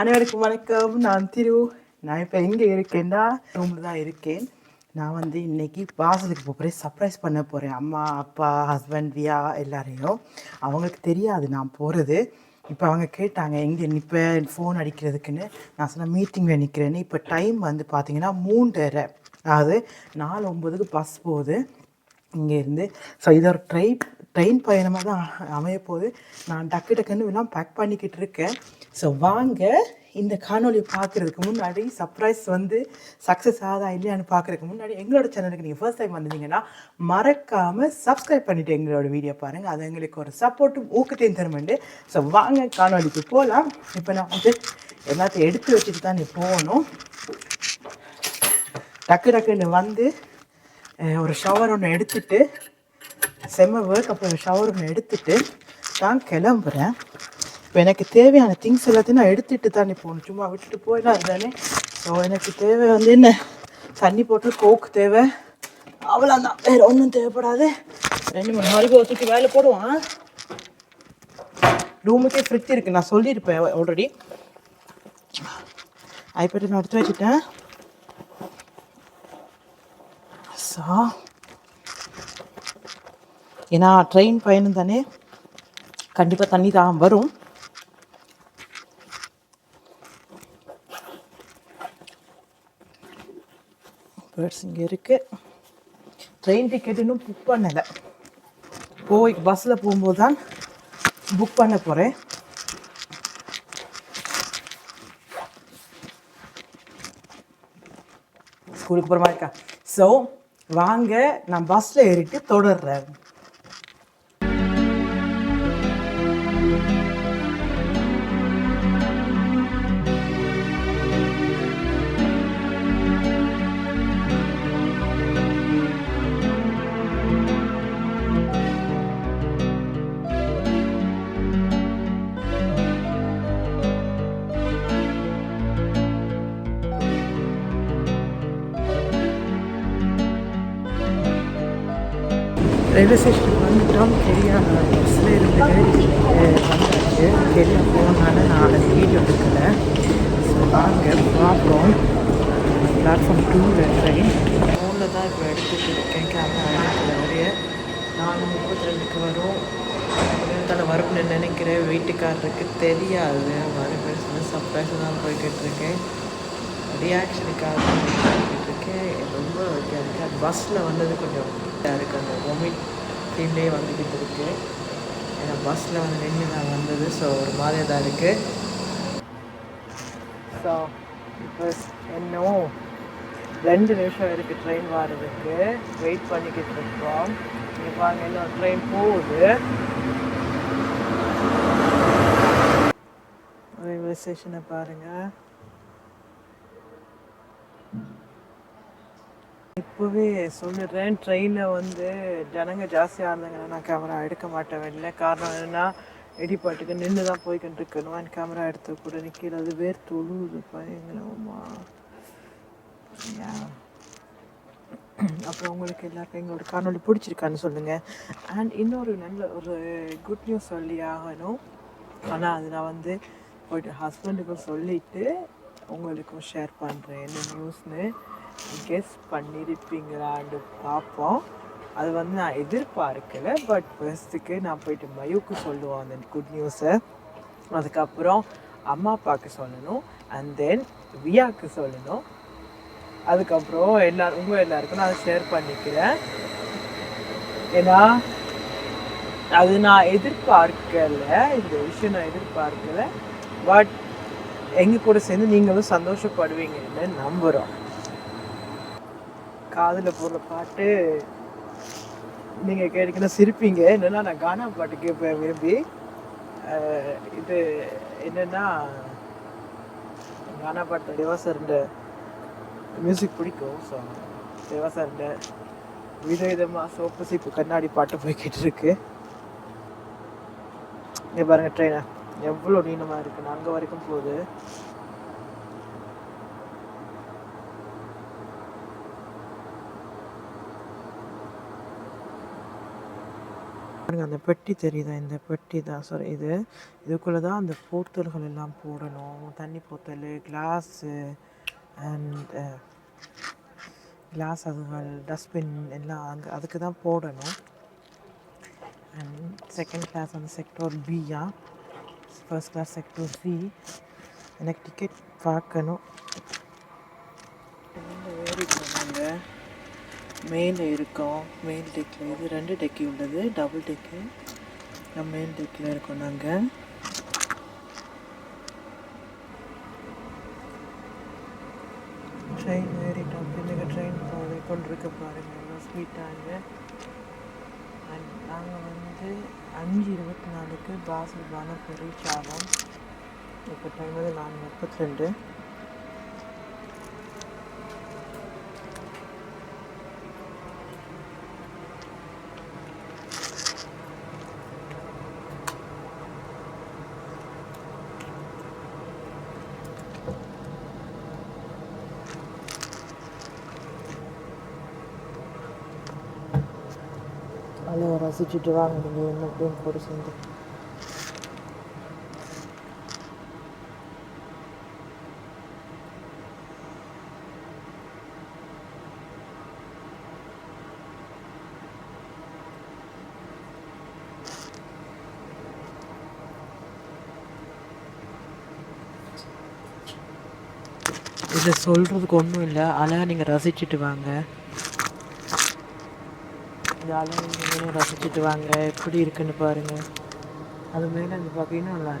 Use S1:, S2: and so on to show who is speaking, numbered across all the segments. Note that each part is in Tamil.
S1: அனைவருக்கும் வணக்கம். நான் திரு நான் இப்போ எங்கே இருக்கேன்னா ரூமில் தான் இருக்கேன். நான் வந்து இன்னைக்கு வாசலுக்கு போகிறேன் சர்ப்ரைஸ் பண்ண போகிறேன் அம்மா அப்பா ஹஸ்பண்ட் வியா எல்லாரையும். அவங்களுக்கு தெரியாது நான் போகிறது இப்போ அவங்க கேட்டாங்க எங்கே இப்போ ஃபோன் அடிக்கிறதுக்குன்னு. நான் சொன்ன மீட்டிங்கில் நிற்கிறேன்னு இப்போ டைம் வந்து பார்த்தீங்கன்னா மூன்றரை. அதாவது நாலு ஒம்பதுக்கு பஸ் போகுது. இங்கேருந்து ஸோ இது ஒரு ட்ரெயின் பயணமாக தான் அமைய போகுது. நான் டக்கு டக்குன்னு எல்லாம் பேக் பண்ணிக்கிட்டு இருக்கேன். ஸோ வாங்க இந்த காணொலி பார்க்குறதுக்கு முன்னாடி சர்ப்ரைஸ் வந்து சக்ஸஸ் ஆதா இல்லையான்னு பார்க்குறதுக்கு முன்னாடி எங்களோட சேனலுக்கு நீங்கள் ஃபர்ஸ்ட் டைம் வந்தீங்கன்னா மறக்காமல் சப்ஸ்கிரைப் பண்ணிவிட்டு எங்களோட வீடியோ பாருங்கள் அது எங்களுக்கு ஒரு சப்போர்ட்டும் ஊக்கத்தையும் தருமெண்டு ஸோ வாங்க காணொலிக்கு போகலாம் இப்போ நான் வந்து எல்லாத்தையும் எடுத்து வச்சுட்டு தான் நீ போகணும். டக்கு டக்குன்னு வந்து ஒரு ஷவர் ஒன்று எடுத்துட்டு செம்ம ஒர்க் அப்புறம் ஷவர் எடுத்துட்டு கிளம்புறேன். இப்போ எனக்கு தேவையான திங்ஸ் எல்லாத்தையும் நான் எடுத்துகிட்டு தானே போகணும் சும்மா விட்டுட்டு போயிடலாம் இருந்தானே ஸோ எனக்கு தேவை வந்து என்ன? தண்ணி போட்டு கோக் தேவை. அவ்வளோ தான் வேறு ஒன்றும் தேவைப்படாது. ரெண்டு மூணு நாளைக்கு தூக்கி வேலை போடுவான். ரூமுக்கே ஃப்ரிட்ஜ் இருக்குது நான் சொல்லியிருப்பேன் ஆல்ரெடி ஐபேட்டை நான் எடுத்து வச்சுட்டேன். ஸோ ஏன்னா ட்ரெயின் பயணம் தானே கண்டிப்பாக தண்ணி தான் வரும். பேர்ட்ஸ் இங்கே இருக்குது ட்ரெயின் டிக்கெட் இன்னும் புக் பண்ணலை. போய் பஸ்ஸில் போகும்போது தான் புக் பண்ண போகிறேன் ஸ்கூலுக்கு போகிற மாதிரி இருக்கா? ஸோ வாங்க நான் பஸ்ஸில் ஏறிட்டு தொடர்றேன். ஸ்டேஷனுக்கு வந்துட்டோம். கெரியா பஸ்ஸில் இருந்து அஹ், வந்தாச்சு. கெரியா போனால நான் அதை வீடியோ எடுக்கல. ஸோ வாங்க பார்ப்போம். பிளாட்ஃபார்ம் டூவில் ட்ரெயின் ஃபோனில் தான் இப்போ எடுத்துகிட்டு இருக்கேன். கேமரா வரைய நாலு முப்பத்தி ரெண்டுக்கு வரும். தலை வரும்னு நினைக்கிறேன். வீட்டுக்காரருக்கு தெரியாது. வருவேன் சொல்லி சர்ப்ரைஸாக தான் போய்கிட்டு இருக்கேன். ரியாக்ஷனுக்காக தான் போய்கிட்டு இருக்கேன். ரொம்ப பஸ்ஸில் வந்தது கொஞ்சம் இருக்குது அந்த வொமிட் ஃபீல்லே வந்துக்கிட்டு இருக்கு. ஏன்னா பஸ்ஸில் வந்து நின்று நான் வந்தது. ஸோ ஒரு மாதிரி தான் இருக்குது ஸோ இப்போ இன்னும் ரெண்டு நிமிஷம் இருக்குது ட்ரெயின் வர்றதுக்கு வெயிட் பண்ணிக்கிட்டு இருக்கோம். இப்போ அங்கே இன்னும் ட்ரெயின் போகுது. ரயில்வே ஸ்டேஷனை பாருங்கள் அப்போவே சொல்லிடுறேன். ட்ரெயினில் வந்து ஜனங்க ஜாஸ்தியாக இருந்தாங்கன்னா நான் கேமரா எடுக்க மாட்டேன். வெளில காரணம் என்னென்னா இடிப்பாட்டுக்கு நின்று தான் போய்கிட்டு இருக்கணும் கேமரா எடுத்து கூட நிற்கிறது அது வேர் தொழுவுது பயங்கரமா. அப்புறம் உங்களுக்கு எல்லாருக்கும் எங்களோட காணொலி பிடிச்சிருக்கான்னு சொல்லுங்கள் அண்ட் இன்னொரு நல்ல ஒரு குட் நியூஸ் சொல்லி ஆகணும். ஆனால் அது நான் வந்து போயிட்டு ஹஸ்பண்டுக்கும் சொல்லிவிட்டு உங்களுக்கும் ஷேர் பண்ணுறேன் என்ன நியூஸ்னு கெஸ் பண்ணியிருப்பீங்களான்னு பார்ப்போம். அது வந்து நான் எதிர்பார்க்கல பட் ஃபர்ஸ்ட்டுக்கு நான் போயிட்டு மயூக்கு சொல்லுவோம் அந்த குட் நியூஸை அதுக்கப்புறம் அம்மா அப்பாவுக்கு சொல்லணும் அண்ட் தென் வியாக்கு சொல்லணும். அதுக்கப்புறம் எல்லாரும் உங்கள் எல்லாருக்கும் நான் ஷேர் பண்ணிக்கிறேன். ஏன்னா அது நான் எதிர்பார்க்கல இந்த விஷயம் நான் எதிர்பார்க்கல பட் எங்கள் கூட சேர்ந்து நீங்களும் சந்தோஷப்படுவீங்கன்னு நம்புகிறோம் காதில் போடுற பாட்டு நீங்கள் கேட்டீங்கன்னா சிரிப்பீங்க. என்னென்னா நான் கானா பாட்டு கேட்பேன் விரும்பி. இது என்னென்னா கானா பாட்டு தேவாசருண்ட மியூசிக் பிடிக்கும். ஸோ தேவாசருண்ட விதவிதமாக சோப்பு சீப்பு கண்ணாடி பாட்டு போய்கிட்டு இருக்கு இங்கே பாருங்கள் ட்ரெயினை எவ்வளோ நீளமாக இருக்குது அங்கே வரைக்கும் போகுது. பாருங்கள் அந்த பெட்டி தெரியுதா? இந்த பெட்டி தான் சார் இது. இதுக்குள்ளே தான் அந்த போத்தல்கள் எல்லாம் போடணும். தண்ணி போத்தல் கிளாஸு அண்ட் கிளாஸ் அதுகள் டஸ்ட்பின் எல்லாம் அங்கே அதுக்கு தான் போடணும். அண்ட் செகண்ட் கிளாஸ் வந்து செக்டர் பியா ஃபர்ஸ்ட் கிளாஸ் செக்டர் சி எனக்கு டிக்கெட் பார்க்கணும் ஏறிக்கிறோம் நாங்கள் மேலே இருக்கோம். மேல் டெக்கில் இது ரெண்டு டெக்கி உள்ளது. டபுள் டெக்கு நம்ம மேல் டெக்கில் இருக்கோம் நாங்கள் ட்ரெயின் ஏறிட்டோம். பின்னுக்கு ட்ரெயின் போய் கொண்டிருக்க பாருங்கள் எவ்வளோ ஸ்பீட்டாங்க நாங்கள் வந்து அஞ்சு இருபத்தி நாலுக்கு பாசல் பானப்பூர் சாதம். இப்போ டைம் வந்து நாலு முப்பத்தி ரெண்டு. நீங்கள் ரசிச்சுட்டு வாங்க நீங்கள் என்ன அப்படின்னு கூட சேர்ந்து. இதை சொல்கிறதுக்கு ஒன்றும் இல்லை. அழகாக நீங்கள் ரசிச்சுட்டு வாங்க. ஜாலியாக நீங்களும் ரசிச்சுட்டு வாங்க. எப்படி இருக்குன்னு பாருங்கள் அது மேலே அந்த பார்த்தீங்கன்னா நல்லா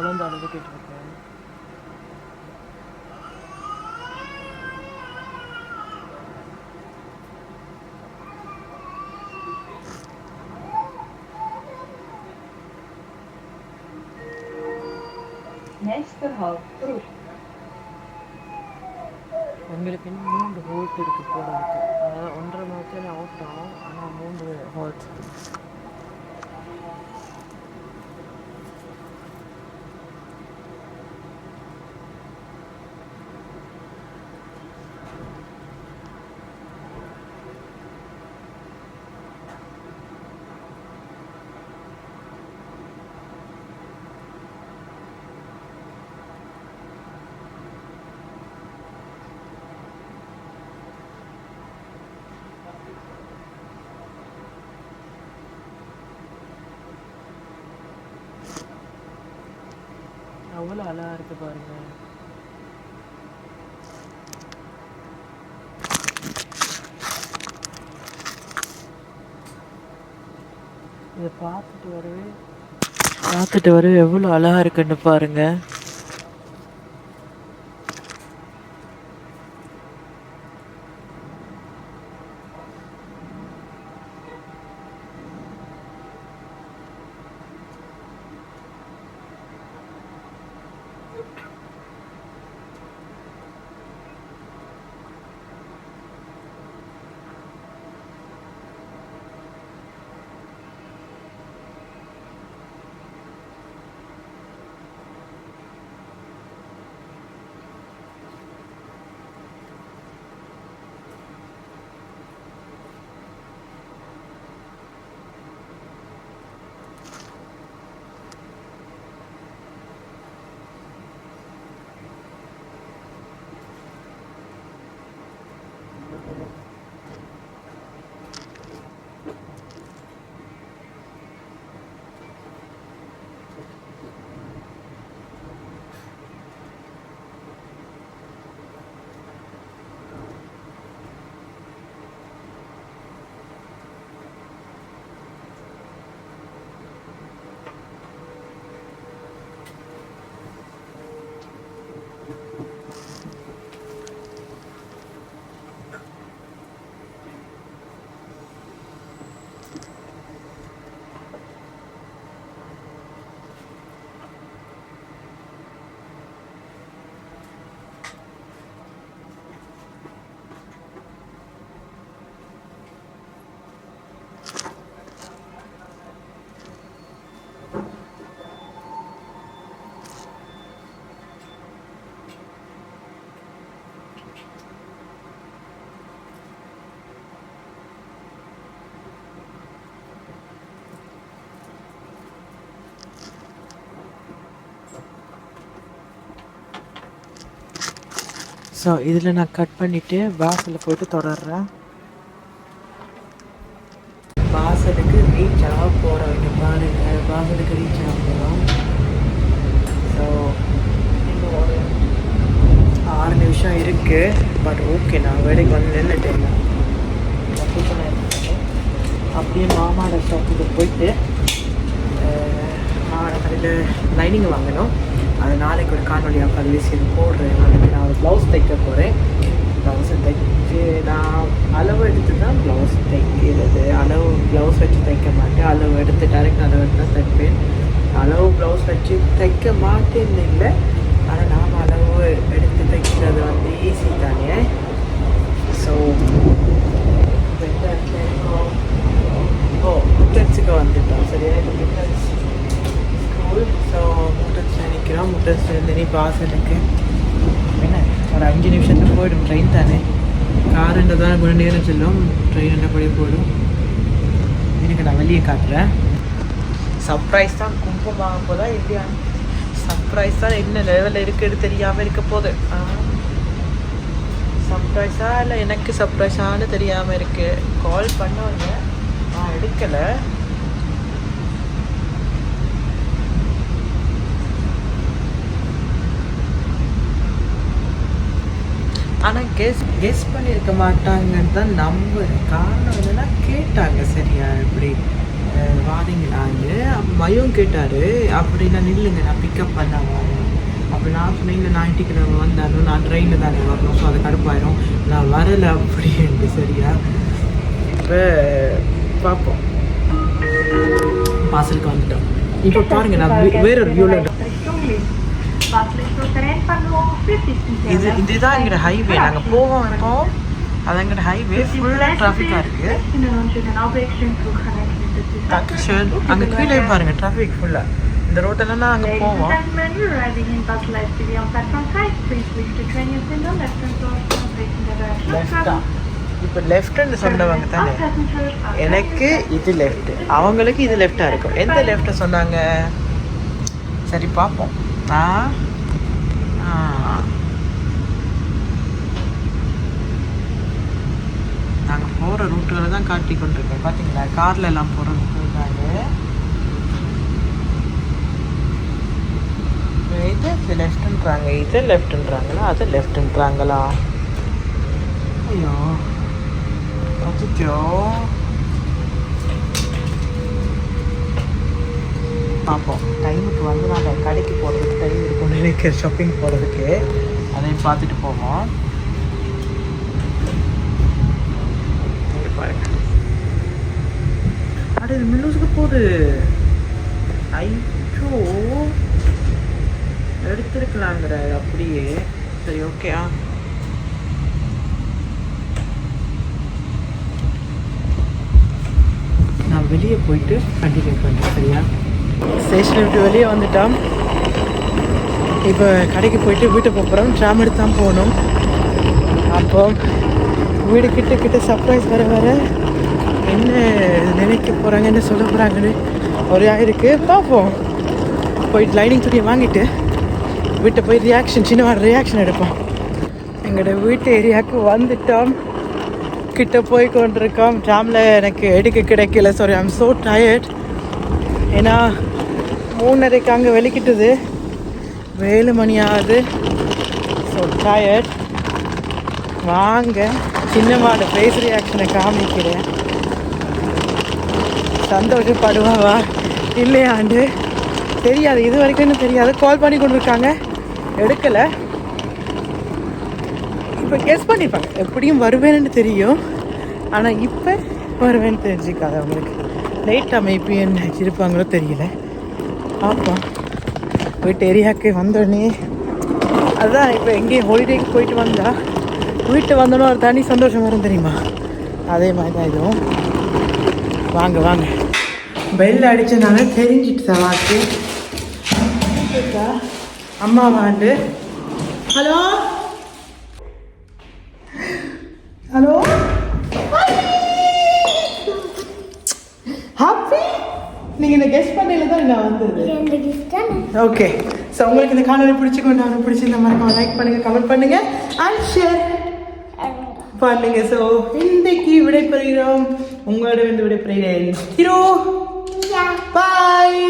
S1: குழந்தை அழுதுகிட்டு இருக்கு. எங்களுக்கு இன்னும் மூன்று ஹோல்ட் இருக்கு போகிறதுக்கு அதாவது ஒன்றரை மணி நேரத்தில் அவுட் ஆகும். ஆனால் மூன்று ஹோல்ட் எவ்வளோ அழகாக இருக்கு பாருங்க. இதை பார்த்துட்டு வரவே பார்த்துட்டு வரவே எவ்வளோ அழகாக இருக்குன்னு பாருங்க. ஸோ இதில் நான் கட் பண்ணிவிட்டு வாசலில் போயிட்டு தொடர்றேன். வாசலுக்கு ரீச் ஆக போகிற வரைக்கும் பாருங்க. வாசலுக்கு ரீச் ஆக போகிறோம் ஸோ இன்னும் ஒரு ஆறு நிமிஷம் இருக்குது பட் ஓகே நான் வேலைக்கு வந்து நின்றுட்டேன் அப்படியே மாமாவோட ஷாப்புக்கு போயிட்டு மாமாவோட கடையில் லைனிங் வாங்கணும். அது நாளைக்கு ஒரு காணொலியாக பதிவு செய்து போடுறேன். நாளைக்கு நான் ஒரு ப்ளவுஸ் தைக்க போகிறேன் ப்ளவுஸை தைச்சு நான் அளவு எடுத்து தான் ப்ளவுஸ் தைக்கிறது. அளவு ப்ளவுஸ் வச்சு தைக்க மாட்டேன். அளவு எடுத்து டேரெக்ட் அளவு எடுத்து தான் தைப்பேன். அளவு ப்ளவுஸ் வச்சு தைக்க மாட்டேன்னு இல்லை. ஆனால் நாம் அளவு எடுத்து தைக்கிறது வந்து ஈஸி தானே? ஸோ ஓ முட்டன்ஸுக்கு வந்துட்டோம். சரியா? இப்போ முட்டன்ஸ் ஸ்கூல் ஸோ முட்டன்ஸில் நிற்கிறோம் முட்டன்ஸ்லேருந்து நீ வாசலுக்கு என்ன? ஒரு அஞ்சு நிமிஷத்துக்கு போயிடும். ட்ரெயின் தானே? காருன்ற தான் கொஞ்சம் நேரம் செல்லும். ட்ரெயின் என்னப்படி போயிடும் எனக்கு நான் வெளியே காட்டுறேன். சர்ப்ரைஸ் தான் கும்பமாக போதா இல்லையா? சர்ப்ரைஸ் தான் என்ன லெவலில் இருக்குன்னு தெரியாமல் இருக்க போகுது. சர்ப்ரைஸா இல்லை எனக்கு சர்ப்ரைஸான்னு தெரியாமல் இருக்கு. கால் பண்ணவங்க நான் எடுக்கலை. ஆனால் கெஸ் கெஸ் பண்ணியிருக்க மாட்டாங்கன்னு தான் நம்புறேன். காரணம் என்னன்னா கேட்டாங்க சரியா இப்படி வாரீங்களான்னு அப்போ மயம் கேட்டார் அப்படின்னா நில்லுங்க நான் பிக்கப் பண்ண வரேன். அப்போ நான் சொன்னேன் இல்லை ஞாயிற்றுக்கிழமை வந்தாலும் நான் ட்ரெயினில் தானே வரணும் ஸோ அது கடுப்பாயிரும். நான் வரலை அப்படின்ட்டு சரியா? இப்போ பார்ப்போம் வாசலுக்கு வந்துட்டோம். இப்போ பாருங்க நான் வேற ஒரு வியூவில் இது இதுதான் எங்களோட ஹைவே நாங்கள் போவோம் இப்போ அது எங்களோட ஹைவே ஃபுல்லாக ட்ராஃபிக்காக இருக்குது. அங்கே கீழே பாருங்க டிராஃபிக் ஃபுல்லாக இந்த ரோட்டெல்லாம் நான் அங்கே போவோம்
S2: gentlemen, we're arriving in Basel ICV on platform 5. Please leave the train is in the left hand door facing the direction of
S1: லெஃப்டா
S2: travel.
S1: இப்போ லெஃப்ட்னு சொன்னவங்க தானே எனக்கு இது லெஃப்ட் அவங்களுக்கு இது லெஃப்டாக இருக்கும் எந்த லெஃப்ட்டை சொன்னாங்க சரி பார்ப்போம் ஆ ஆ. நாங்கள் போகிற ரூட்டுகளை தான் காட்டி கொண்டிருக்கேன். பார்த்தீங்களா காரில் எல்லாம் போகிற ரூட்டு இது. லெஃப்ட்ன்றாங்க இது லெஃப்ட்ன்றாங்களா அது லெஃப்ட்ன்றாங்களா ஐயோ. அச்சோ பார்ப்போம். டைமுக்கு வந்து நாங்கள் கடைக்கு போகிறதுக்கு டைம் இருக்கும்னு நினைக்கிற ஷாப்பிங் போகிறதுக்கு அதையும் பார்த்துட்டு போவோம். பாருங்க. அட இது மில்லூஸுக்கு போகுது ஐயோ. எடுத்திருக்கலாங்கிற அப்படியே. சரி ஓகே ஆ. நான் வெளியே போயிட்டு கண்டினியூ பண்ணுறேன் சரியா? ஸ்டேஷனை விட்டு வெளியே வந்துட்டோம். இப்போ கடைக்கு போயிட்டு வீட்டை போகிறோம் ட்ராம் எடுத்து தான் போகணும். அப்போ வீடு கிட்ட கிட்ட சர்ப்ரைஸ் வர வர என்ன நினைக்க போகிறாங்க என்ன சொல்ல போகிறாங்கன்னு ஒரு இருக்கு. பார்ப்போம். போயிட்டு லைனிங் துணியை வாங்கிட்டு வீட்டை போய் ரியாக்ஷன் சின்ன ரியாக்ஷன் எடுப்போம். எங்களோட வீட்டு ஏரியாவுக்கு வந்துட்டோம். கிட்ட போய் கொண்டிருக்கோம். ட்ராமில் எனக்கு எடுக்க கிடைக்கல. சாரி ஐம் ஸோ டயர்ட் ஏன்னா மூணரைக்கு அங்கே வெளிக்கிட்டது. ஏழு மணி ஆகுது ஸோ டயர்ட் வாங்க சின்னம்மாவோட ஃபேஸ் ரியாக்ஷனை காமிக்கிறேன். சந்தோஷப்படுவாவா? இல்லையாண்டு. தெரியாது. இது வரைக்கும் இன்னும் தெரியாது. கால் பண்ணி கொண்டிருக்காங்க. எடுக்கலை. இப்போ கெஸ் பண்ணிப்பாங்க. எப்படியும் வருவேன்னு தெரியும். ஆனால் இப்போ வருவேன்னு தெரிஞ்சுக்காது அவங்களுக்கு லேட்டாக மேபி என்ன இருப்பாங்களோ தெரியல. பார்ப்போம் வீட்டு ஏரியாவுக்கு வந்தோடனே அதுதான் இப்போ எங்கேயும் ஹாலிடேக்கு போயிட்டு வந்தா வீட்டு வந்தோன்னே ஒரு தனி சந்தோஷம் வரும் தெரியுமா? அதே மாதிரி தான் இதுவும். வாங்க வாங்க. பெல் அடிச்சனால தெரிஞ்சிட்டு சவாக்கு அம்மா வாண்டு. ஹலோ? ஹலோ? ஹாப்பி? நீங்கள் இந்த கெஸ்ட் பண்ணையில தான் நான் வந்தது. ஓகே ஸோ உங்களுக்கு இந்த காணொலி பிடிச்சிக்கொண்டு பிடிச்சி பிடிச்சிருந்த மாதிரி லைக் பண்ணுங்கள் கமெண்ட் பண்ணுங்கள் அண்ட் ஷேர் பண்ணுங்க. ஸோ இன்றைக்கு விடைபெறுகிறோம். உங்களோட வந்து விடைபெறுகிறேன். ஹீரோ பாய்